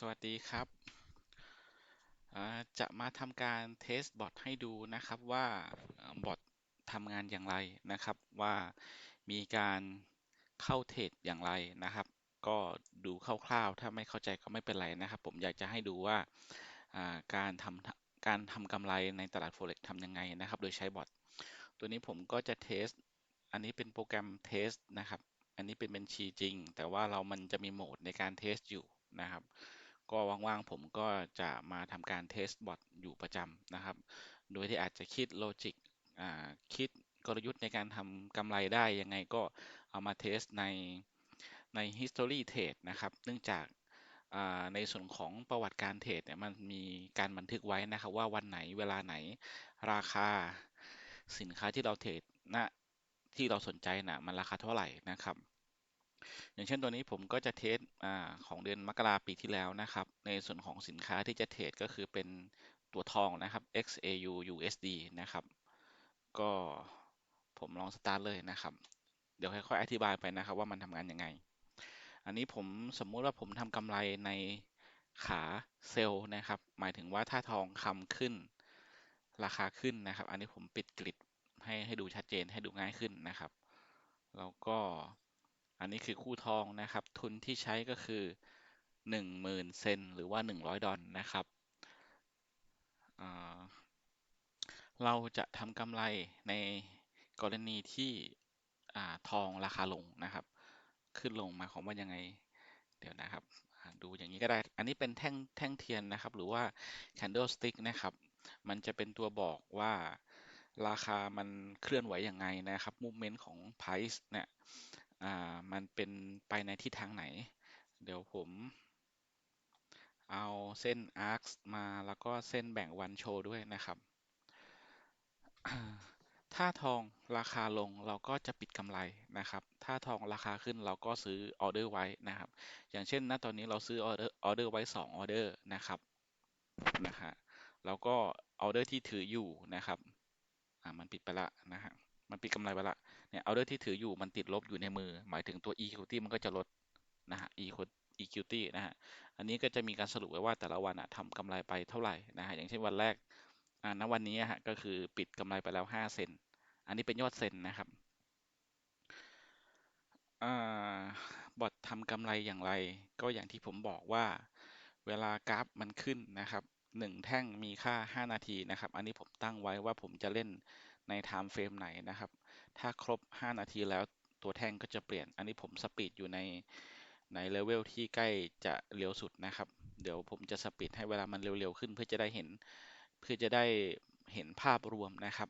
สวัสดีครับจะมาทำการเทสบอทให้ดูนะครับว่าบอททำงานอย่างไรนะครับว่ามีการเข้าเทรดอย่างไรนะครับ ก็ดูคร่าวๆ ถ้าไม่เข้าใจก็ไม่เป็นไรนะครับ ผมอยากจะให้ดูว่าการทำการทำกำไรในตลาด Forex ทำยังไงนะครับ โดยใช้บอทตัวนี้ผมก็จะเทส อันนี้เป็นโปรแกรมเทสนะครับ อันนี้เป็นบัญชีจริง แต่ว่าเรามันจะมีโหมดในการเทสอยู่นะครับ ก็ว่างๆผมก็จะมาทำการเทสบอทอยู่ประจำนะครับ โดยที่อาจจะคิดโลจิกคิดกลยุทธ์ในการทำกำไรได้ยังไงก็เอามาเทสในใน history trade นะครับ เนื่องจากในส่วนของประวัติการเทรดเนี่ยมันมีการบันทึกไว้นะครับว่าวันไหนเวลาไหนราคาสินค้าที่เราเทรดณที่เราสนใจนะมันราคาเท่าไหร่นะครับ อย่างเช่นตัวนี้ผมก็จะเทสอของเดือนมกราปีที่แล้วนะครับ ในส่วนของสินค้าที่จะเทรดก็คือเป็นตัวทองนะครับ XAU USD นะครับ ก็ผมลองสตาร์ทเลยนะครับ เดี๋ยวค่อยๆอธิบายไปนะครับว่ามันทำงานยังไง อันนี้ผมสมมุติว่าผมทำกำไรในขาเซลล์นะครับ หมายถึงว่าถ้าทองคำขึ้นราคาขึ้นนะครับ อันนี้ผมปิดกริดให้ให้ดูชัดเจนให้ดูง่ายขึ้นนะครับ แล้วก็ อันนี้คือคู่ทองนะครับ ทุนที่ใช้ก็คือหนึ่งหมื่นเซนหรือว่าหนึ่งร้อยดอลนะครับเราจะทำกำไรในกรณีที่ทองราคาลงนะครับ ขึ้นลงมาของว่ายังไง เดี๋ยวนะครับดูอย่างนี้ก็ได้ อันนี้เป็นแท่งแท่งเทียนนะครับ หรือว่า candlestick นะครับ มันจะเป็นตัวบอกว่าราคามันเคลื่อนไหวอย่างไงนะครับ movement ของ price เนี่ย มันเป็นไปในทิศทางไหน เดี๋ยวผม เอาเส้น arc มาแล้วก็เส้นแบ่งวันโชว์ด้วยนะครับ ถ้าทองราคาลงเราก็จะปิดกำไรนะครับ ถ้าทองราคาขึ้นเราก็ซื้อออเดอร์ไว้นะครับ อย่างเช่นณตอนนี้เราซื้อออเดอร์ออเดอร์ไว้2ออเดอร์นะครับนะฮะแล้วก็ออเดอร์ที่ถืออยู่นะครับ อ่า มันปิดไปละนะฮะ มันปิดกำไรไปละ เนี่ยออเดอร์ที่ถืออยู่มันติดลบอยู่ในมือ หมายถึงตัว equity มันก็จะลดนะฮะ equity นะฮะอันนี้ก็จะมีการสรุปไว้ว่าแต่ละวันทำกำไรไปเท่าไหร่นะฮะอย่างเช่นวันแรกอ่าณวันนี้ฮะก็คือปิดกำไรไปแล้ว 5 เซนอันนี้เป็นยอดเซนนะครับบอททำกำไรอย่างไร ก็อย่างที่ผมบอกว่าเวลากราฟมันขึ้นนะครับหนึ่งแท่งมีค่า 5 นาทีนะครับ อันนี้ผมตั้งไว้ว่าผมจะเล่นในไทม์เฟรมไหนนะครับ ถ้าครบ 5 นาทีแล้วตัวแท่งก็จะเปลี่ยน อันนี้ผมสปีดอยู่ในในเลเวลที่ใกล้จะเร็วสุดนะครับ เดี๋ยวผมจะสปีดให้เวลามันเร็วๆขึ้นเพื่อจะได้เห็น เพื่อจะได้เห็นภาพรวมนะครับ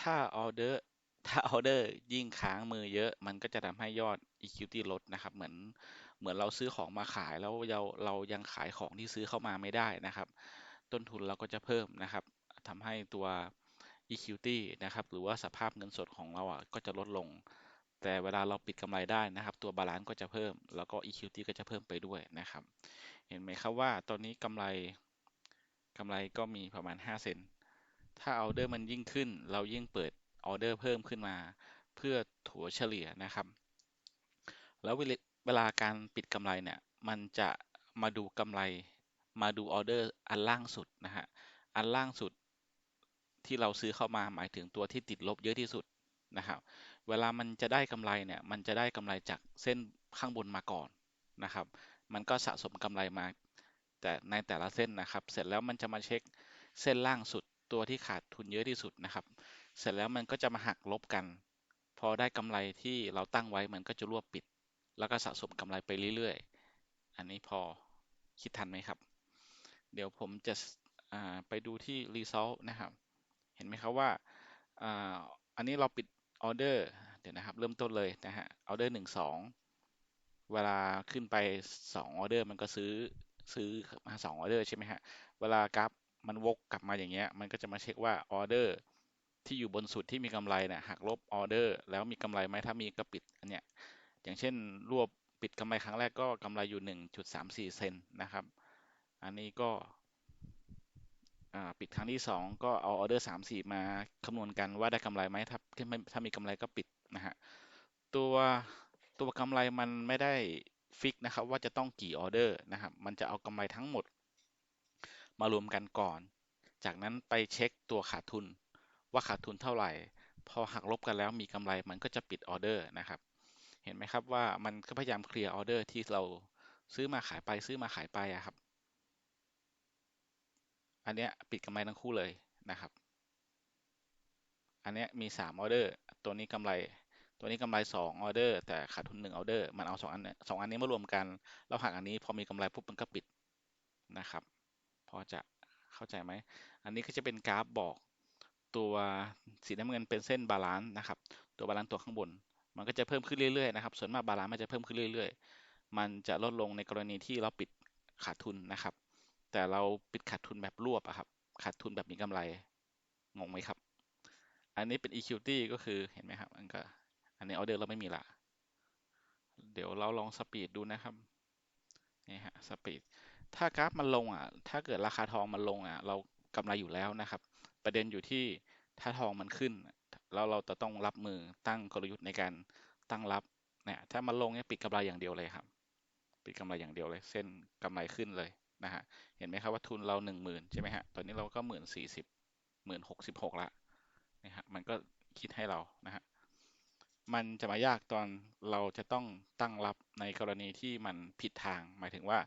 ถ้าออเดอร์ถ้าออเดอร์ยิ่งค้างมือเยอะ มันก็จะทำให้ยอด equity ลดนะครับ เหมือนเหมือนเราซื้อของมาขายแล้วเราเรายังขายของที่ซื้อเข้ามาไม่ได้นะครับ ต้นทุนเราก็จะเพิ่มนะครับทำให้ตัว equity นะครับหรือว่าสภาพเงินสดของเราอะก็จะลดลง แต่เวลาเราปิดกำไรได้นะครับ ตัวบาลานซ์ก็จะเพิ่ม แล้วก็ equity ก็จะเพิ่มไปด้วยนะครับ เห็นไหมครับว่าตอนนี้กำไรกำไรก็มีประมาณ 5 เซนถ้าออเดอร์มันยิ่งขึ้น เรายิ่งเปิดออเดอร์เพิ่มขึ้นมา เพื่อถัวเฉลี่ยนะครับ แล้วเวลาการปิดกำไรเนี่ยมันจะมาดูกำไรมาดูออเดอร์อันล่างสุดนะฮะ อันล่างสุด ที่เราซื้อเข้ามาหมายถึงตัวที่ติดลบเยอะที่สุดนะครับ เวลามันจะได้กำไรเนี่ย มันจะได้กำไรจากเส้นข้างบนมาก่อนนะครับ มันก็สะสมกำไรมา แต่ในแต่ละเส้นนะครับ เสร็จแล้วมันจะมาเช็คเส้นล่างสุดตัวที่ขาดทุนเยอะที่สุดนะครับ เสร็จแล้วมันก็จะมาหักลบกัน พอได้กำไรที่เราตั้งไว้มันก็จะรวบปิด แล้วก็สะสมกำไรไปเรื่อยๆ อันนี้พอคิดทันไหมครับ เดี๋ยวผมจะไปดูที่ result นะครับ ห็นไหมครับว่าอันนี้เราปิดออเดอร์เดี๋ยวนะครับ เริ่มต้นเลยนะฮะออเดอร์หนึ่งสองเวลาขึ้นไปสองออเดอร์มันก็ซื้อซื้อมาสองออเดอร์ใช่ไหมฮะเวลากราฟมันวกกลับมาอย่างเงี้ยมันก็จะมาเช็คว่าออเดอร์ที่อยู่บนสุดที่มีกำไรนี่ยหักลบออเดอร์แล้วมีกำไรไหมถ้ามีก็ปิดอันเนี้ยอย่างเช่นรวบปิดกำไรครั้งแรกก็กำไรอยู่ 1.34 เซนนะครับ อันนี้ก็ ปิดครั้งที่ 2 ก็เอาออเดอร์3 4มาคำนวณกันว่าได้กำไรไหมถ้าถ้ามีกำไรก็ปิดนะฮะตัวตัวกำไรมันไม่ได้ฟิกนะครับว่าจะต้องกี่ออเดอร์นะครับมันจะเอากำไรทั้งหมด มารวมกันก่อน จากนั้นไปเช็คตัวขาดทุน ว่าขาดทุนเท่าไหร่ พอหักลบกันแล้วมีกำไรมันก็จะปิดออเดอร์นะครับ เห็นไหมครับว่ามันก็พยายามเคลียร์ออเดอร์ที่เราซื้อมาขายไปซื้อมาขายไปอะครับ อันเนี้ยปิดกำไรทั้งคู่เลยนะครับ อันเนี้ยมี3ออเดอร์ ตัวนี้กำไร ตัวนี้กำไร2ออเดอร์แต่ขาดทุน1ออเดอร์ มันเอา 2 อันสองอันนี้มารวมกัน แล้วหักอันนี้พอมีกำไรปุ๊บมันก็ปิดนะครับ พอจะเข้าใจไหม อันนี้ก็จะเป็นกราฟบอกตัวสีน้ำเงินเป็นเส้นบาลานซ์นะครับ ตัวบาลานซ์ตัวข้างบน มันก็จะเพิ่มขึ้นเรื่อยๆนะครับ ส่วนมากบาลานซ์มันจะเพิ่มขึ้นเรื่อยๆ มันจะลดลงในกรณีที่เราปิดขาดทุนนะครับ แต่เราปิดขาดทุนแบบรวบอะครับ ขาดทุนแบบมีกำไร งงไหมครับ อันนี้เป็น equity ก็คือเห็นไหมครับ อันก็ อันนี้ออเดอร์เราไม่มีละ เดี๋ยวเราลองสปีดดูนะครับ นี่ฮะ สปีด ถ้ากราฟมันลงอะ ถ้าเกิดราคาทองมันลงอะ เรากำไรอยู่แล้วนะครับ ประเด็นอยู่ที่ถ้าทองมันขึ้น แล้วเราจะต้องรับมือตั้งกลยุทธ์ในการตั้งรับเนี่ยถ้ามันลงเนี่ยปิดกำไรอย่างเดียวเลยครับ ปิดกำไรอย่างเดียวเลย เส้นกำไรขึ้นเลย นะฮะเห็นไหมครับว่าทุนเราหนึ่งหมื่นใช่ไหมฮะตอนนี้เราก็หมื่นสี่สิบหมื่นหกสิบหกละนะฮะมันก็คิดให้เรานะฮะมันจะมายากตอนเราจะต้องตั้งรับในกรณีที่มันผิดทาง หมายถึงว่า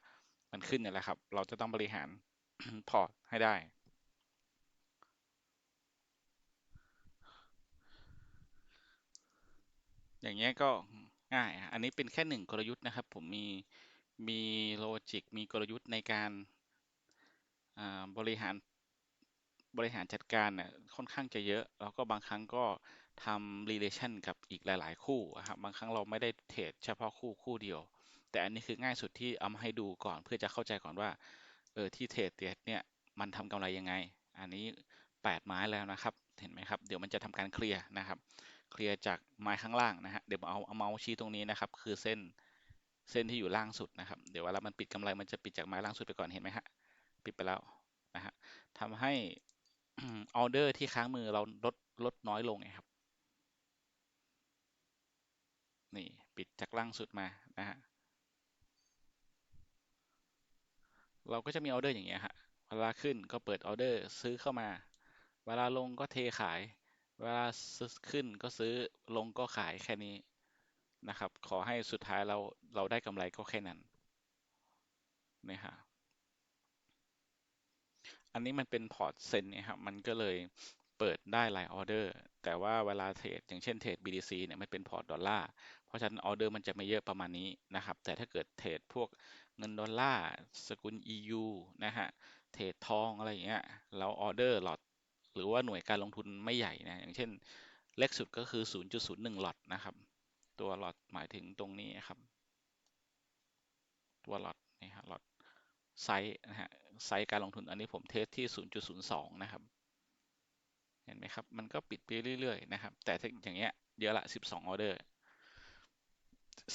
มันขึ้นเนี่ยแหละครับ เราจะต้องบริหารพอร์ตให้ได้อย่างเงี้ยก็ง่าย อันนี้เป็นแค่หนึ่งกลยุทธ์นะครับ ผมมี มีโลจิก มีกลยุทธ์ในการบริหารบริหารจัดการเนี่ยค่อนข้างจะเยอะ แล้วก็บางครั้งก็ทำ relation กับอีกหลาย ๆ คู่ครับบางครั้งเราไม่ได้เทรดเฉพาะคู่คู่เดียว แต่อันนี้คือง่ายสุดที่เอามาให้ดูก่อน เพื่อจะเข้าใจก่อนว่าเออที่เทรดเนี่ยมันทำกำไรยังไง อันนี้ 8 ไม้แล้วนะครับ เห็นไหมครับ เดี๋ยวมันจะทำการเคลียร์นะครับ เคลียร์จากไม้ข้างล่างนะฮะ เดี๋ยวเอาเอาเมาส์ชี้ตรงนี้นะครับ คือเส้น เส้นที่อยู่ล่างสุดนะครับ เดี๋ยวเวลามันปิดกำไรมันจะปิดจากไม้ล่างสุดไปก่อนเห็นไหมฮะปิดไปแล้วนะฮะทำให้ออเดอร์ที่ค้างมือเราลดลดน้อยลงไงครับนี่ปิดจากล่างสุดมานะฮะเราก็จะมีออเดอร์อย่างเงี้ยฮะเวลาขึ้นก็เปิดออเดอร์ซื้อเข้ามา เวลาลงก็เทขาย เวลาขึ้นก็ซื้อลงก็ขายแค่นี้ นะครับ ขอให้สุดท้ายเราเราได้กำไรก็แค่นั้นนี่ฮะอันนี้มันเป็นพอร์ตเซนเนี่ยครับมันก็เลยเปิดได้หลายออเดอร์ แต่ว่าเวลาเทรดอย่างเช่นเทรด BTC เนี่ยมันเป็นพอร์ตดอลลาร์ เพราะฉะนั้นออเดอร์มันจะไม่เยอะประมาณนี้นะครับ แต่ถ้าเกิดเทรดพวกเงินดอลลาร์ สกุล EU นะฮะ เทรดทองอะไรอย่างเงี้ยเราออเดอร์หลอตหรือว่าหน่วยการลงทุนไม่ใหญ่นะ อย่างเช่น เล็กสุดก็คือ 0.01 หลอตนะครับ ตัวหลอตหมายถึงตรงนี้ครับ ตัวหลอตนี่ฮะหลอตไซส์นะฮะ ไซส์การลงทุนอันนี้ผมเทสที่ 0.02 นะครับ เห็นไหมครับ มันก็ปิดไปเรื่อยๆ นะครับ แต่ถ้าอย่างเงี้ยเยอะละ 12 ออเดอร์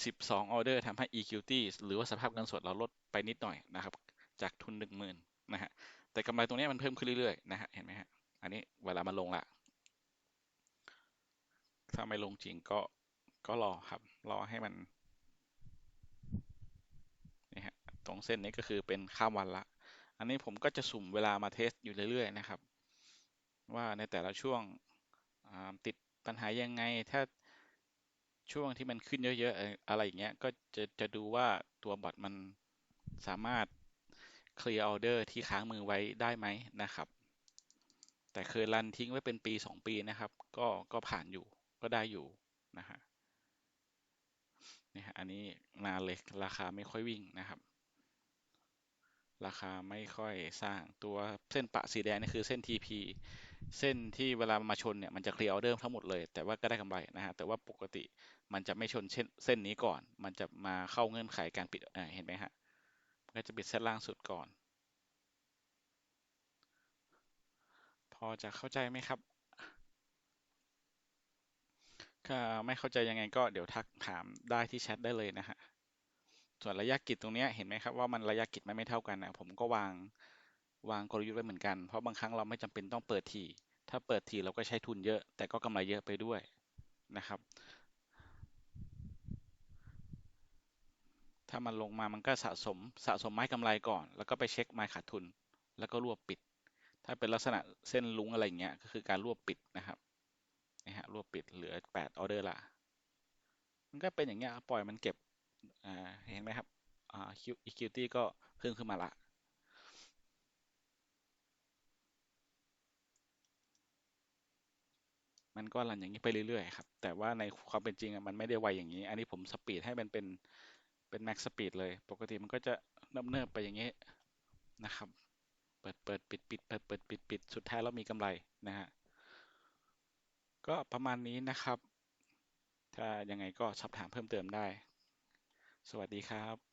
12 ออเดอร์ทำให้ equity หรือว่าสภาพเงินสดเราลดไปนิดหน่อยนะครับ จากทุน 10,000นะฮะ แต่กำไรตรงนี้มันเพิ่มขึ้นเรื่อยๆ นะฮะ เห็นไหมฮะ อันนี้เวลามันลงละถ้าไม่ลงจริงก็ ก็รอครับ รอให้มันนี่ฮะตรงเส้นนี้ก็คือเป็นข้ามวันละ อันนี้ผมก็จะสุ่มเวลามาเทสอยู่เรื่อยๆนะครับ ว่าในแต่ละช่วงติดปัญหายังไง ถ้าช่วงที่มันขึ้นเยอะๆอะไรอย่างเงี้ย ก็จะจะดูว่าตัวบอทมันสามารถเคลียร์ออเดอร์ที่ค้างมือไว้ได้ไหมนะครับ แต่เคยรันทิ้งไว้เป็นปี 2 ปีนะครับ ก็ก็ผ่านอยู่ก็ได้อยู่นะฮะ นี่ฮะอันนี้นาเลยราคาไม่ค่อยวิ่งนะครับ ราคาไม่ค่อยสร้างตัวเส้นปะสีแดงนี่คือเส้น TP เส้นที่เวลามาชนเนี่ยมันจะเคลียร์ออเดอร์ทั้งหมดเลย แต่ว่าก็ได้กำไรนะฮะแต่ว่าปกติมันจะไม่ชนเส้นเส้นนี้ก่อน มันจะมาเข้าเงื่อนไขการปิดเห็นไหมฮะมันก็จะปิดเส้นล่างสุดก่อน พอจะเข้าใจไหมครับ ถ้าไม่เข้าใจยังไงก็เดี๋ยวทักถามได้ที่แชทได้เลยนะฮะ ส่วนระยะกิจตรงนี้เห็นไหมครับว่ามันระยะกิจมันไม่เท่ากันนะผมก็วางวางกลยุทธ์ไว้เหมือนกัน เพราะบางครั้งเราไม่จำเป็นต้องเปิดทีถ้าเปิดทีเราก็ใช้ทุนเยอะ แต่ก็กำไรเยอะไปด้วยนะครับ ถ้ามันลงมามันก็สะสมสะสมไม้กำไรก่อน แล้วก็ไปเช็คไม้ขาดทุน แล้วก็รวบปิด ถ้าเป็นลักษณะเส้นลุ้งอะไรเงี้ยก็คือการรวบปิดนะครับ รวบปิดเหลือแปดออเดอร์ละ มันก็เป็นอย่างเงี้ยปล่อยมันเก็บเห็นไหมครับอ่า equity ก็เพิ่มขึ้นมาละมันก็รันอย่างนี้ไปเรื่อยๆครับ แต่ว่าในความเป็นจริงมันไม่ได้ไวอย่างนี้ อันนี้ผมสปีดให้มันเป็นเป็นแม็กสปีดเลย ปกติมันก็จะเนิบๆไปอย่างนี้นะครับ เปิดเปิดปิดปิดเปิดเปิดปิดปิดสุดท้ายเรามีกำไรนะฮะ ก็ประมาณนี้นะครับ ถ้ายังไงก็สอบถามเพิ่มเติมได้ สวัสดีครับ